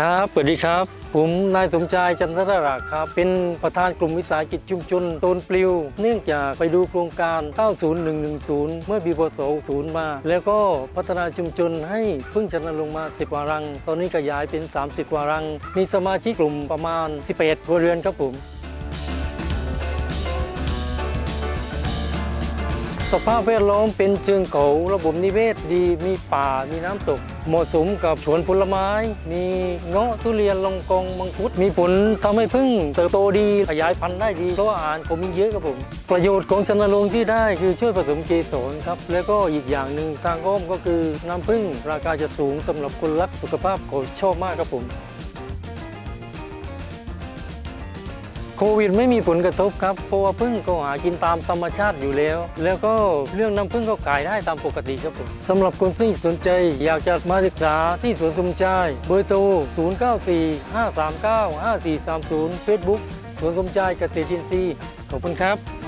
ครับสวัสดีครับ ผมนายสมชายจันทรรักษ์ครับ เป็นประธานกลุ่มวิสาหกิจชุมชนโตนปลิว เนื่องจากไปดูโครงการ 90110 เมื่อปีพศ60มา แล้วก็พัฒนาชุมชนให้พึ่งชนะลงมา 10 วารัง ตอนนี้ขยายเป็น 30 วารัง มีสมาชิกกลุ่มประมาณ 18ครัวเรือนครับผม สภาพแวดล้อมเป็นเชิงเขาระบบนิเวศดีมีป่ามีน้ำตก เหมาะสมกับสวนผลไม้ มีเงาะทุเรียนลองกองมังคุด มีผลทำให้พึ่งเติบโตดีขยายพันธุ์ได้ดีเพราะว่าอาหารผมมีเยอะครับผม ประโยชน์ของชนลงที่ได้คือช่วยผสมเกสรครับ แล้วก็อีกอย่างหนึ่งทางอ้อมก็คือน้ำพึ่งราคาจะสูงสำหรับคนรักสุขภาพเขาชอบมากครับผม โควิดไม่มีผลกระทบครับเพราะว่าพึ่งก็หากินตามธรรมชาติอยู่แล้ว แล้วก็เรื่องน้ำพึ่งก็ขายได้ตามปกติครับผมสำหรับคนที่สนใจอยากจะมาศึกษาที่สวนสมชายเบอร์โทร 094 539 5430 Facebook สวนสมชายเกษตรอินทรีย์ขอบคุณครับ